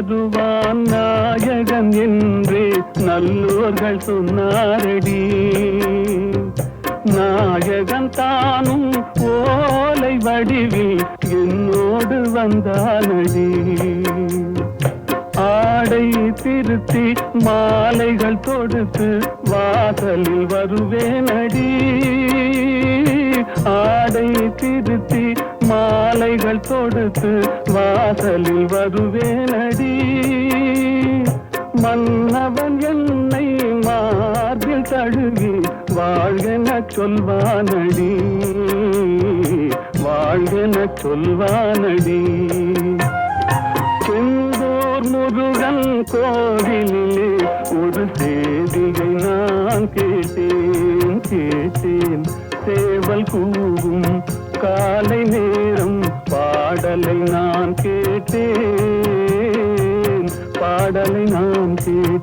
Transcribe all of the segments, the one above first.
வருவான் நாயகன் என்று நல்லோர்கள் சொன்னாரடி. நாயகன் தானும் ஓலை வடிவில் என்னோடு வந்தானடி. ஆடை திருத்தி மாலைகள் தொடுத்து வாசலில் வருவேனடி. ஆடை திருத்தி மாலைகள் தொடுத்து வாசலில் வருவேனடி. மன்னவன் என்னை மார்பில் தழுவி வாழ்கென சொல்வானடி. வாழ்கென சொல்வானடி. செந்தூர் முருகன் கோவிலிலே ஒரு செய்தியை நான் கேட்டேன் கேட்டேன். சேவல் கூவும் நான்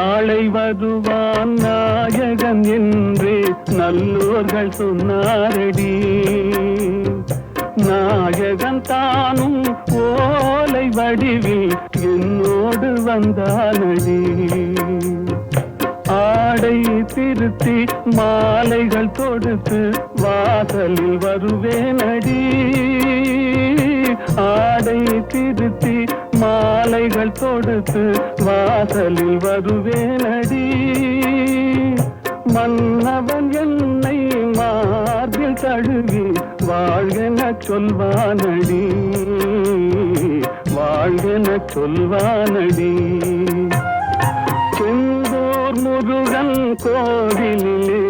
நாளை வருவான் நாயகன் என்று நல்லோர்கள் சொன்னாரடி. நாயகன் தானும் ஓலை வடிவில் என்னோடு வந்தானடி. ஆடை திருத்தி மாலைகள் தொடுத்து வாசலில் வருவேனடி. ஆடை திருத்தி மாலைகள் தொடுத்து வாசலில் வருவேனடி. மன்னவன் என்னை மார்பில் தழுவி வாழ்கென சொல்வானடி. வாழ்கென சொல்வானடி. செந்தூர் முருகன் கோவிலிலே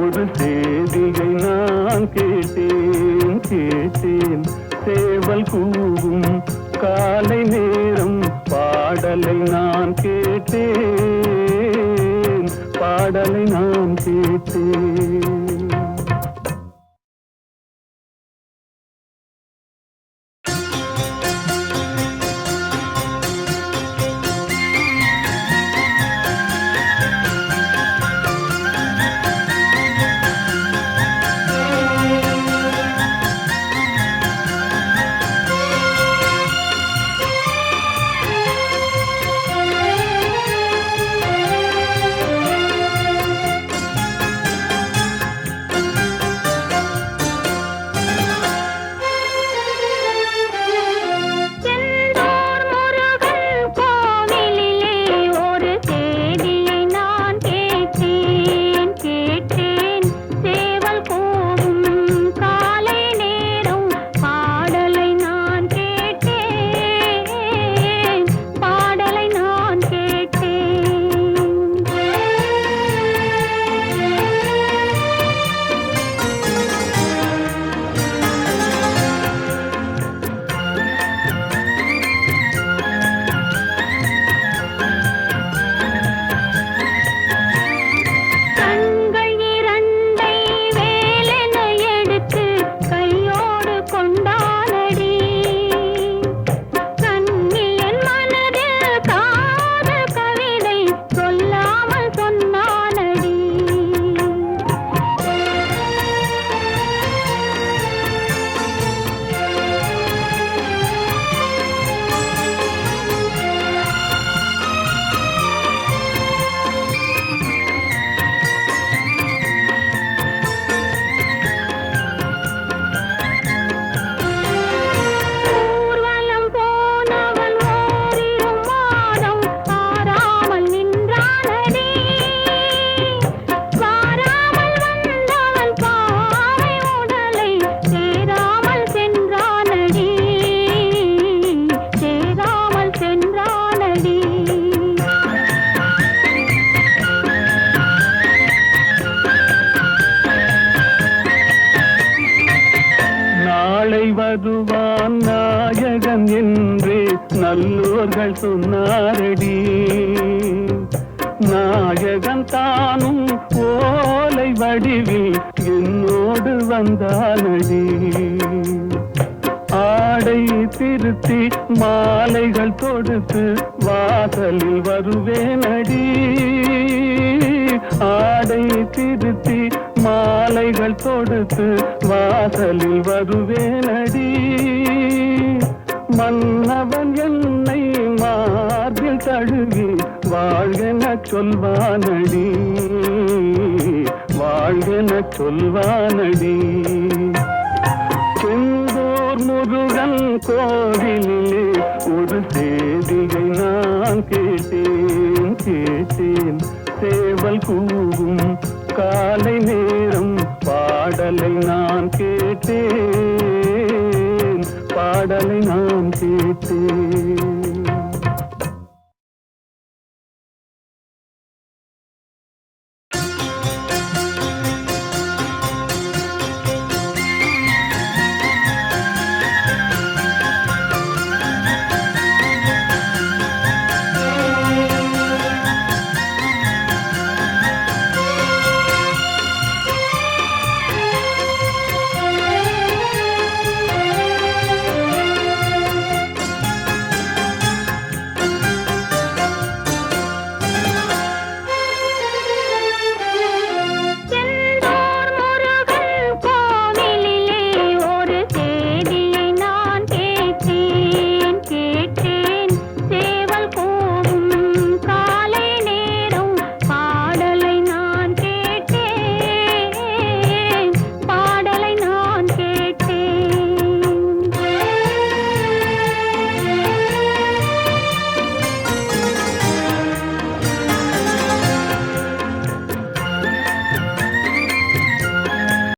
ஒரு செய்தியை நான் கேட்டேன் கேட்டேன். சேவல் கூவும் காலை நேரம் பாடலை நான் கேட்டேன். பாடலை நான் கேட்டேன். சொன்னாரடி. நாயகன் தானும் ஓலை வடிவில் என்னோடு வந்தானடி. ஆடை திருத்தி மாலைகள் தொடுத்து வாசலில் வருவேனடி. ஆடை திருத்தி மாலைகள் தொடுத்து வாசலில் வருவேனடி. மன்னவன் என்னை தழுவி வாழ்கென சொல்வானடி வாழ்கென சொல்வானடி. செந்தூர் முருகன் கோவிலிலே ஒரு செய்தியை நான் கேட்டேன் கேட்டேன். சேவல் கூவும் காலை நேரம் பாடலை நான் கேட்டேன் பாடலை நான் கேட்டேன்.